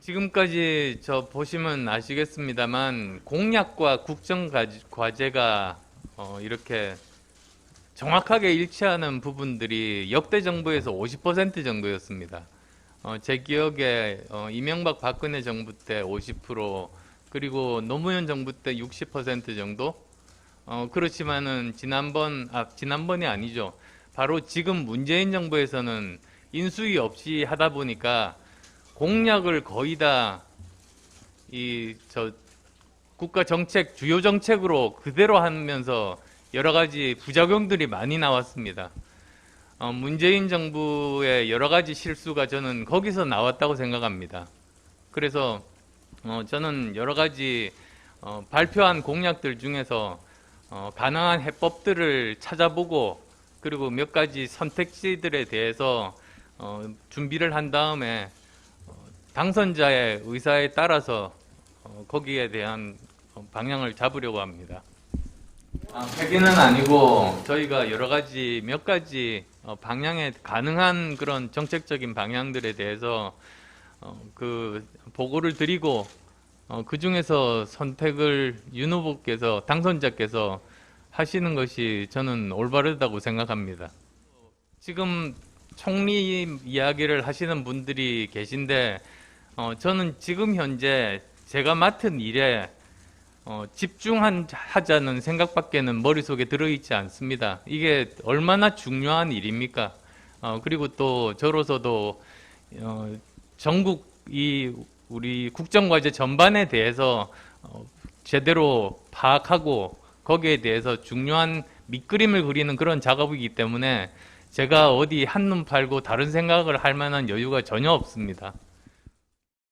지금까지 저 보시면 아시겠습니다만 공약과 국정 과제- 과제가 어, 이렇게 정확하게 일치하는 부분들이 역대 정부에서 50% 정도였습니다. 어, 제 기억에 어, 이명박 박근혜 정부 때 50% 그리고 노무현 정부 때 60% 정도. 어, 그렇지만은 지난번 아 지난번이 아니죠. 바로 지금 문재인 정부에서는 인수위 없이 하다 보니까 공약을 거의 다 이 저 국가 정책 주요 정책으로 그대로 하면서 여러 가지 부작용들이 많이 나왔습니다. 어, 문재인 정부의 여러 가지 실수가 저는 거기서 나왔다고 생각합니다. 그래서 어, 저는 여러 가지 어, 발표한 공약들 중에서 어, 가능한 해법들을 찾아보고 그리고 몇 가지 선택지들에 대해서 어, 준비를 한 다음에 어, 당선자의 의사에 따라서 어, 거기에 대한 어, 방향을 잡으려고 합니다. 아, 폐기는 아니고 저희가 여러 가지 몇 가지 어, 방향에 가능한 그런 정책적인 방향들에 대해서 어, 그 보고를 드리고 어, 그 중에서 선택을 윤 후보께서 당선자께서 하시는 것이 저는 올바르다고 생각합니다. 지금 총리 이야기를 하시는 분들이 계신데 어, 저는 지금 현재 제가 맡은 일에 어, 집중하자는 생각밖에는 머릿속에 들어있지 않습니다. 이게 얼마나 중요한 일입니까? 어, 그리고 또 저로서도 어, 전국 이 우리 국정과제 전반에 대해서 어, 제대로 파악하고 거기에 대해서 중요한 밑그림을 그리는 그런 작업이기 때문에 제가 어디 한눈 팔고 다른 생각을 할 만한 여유가 전혀 없습니다.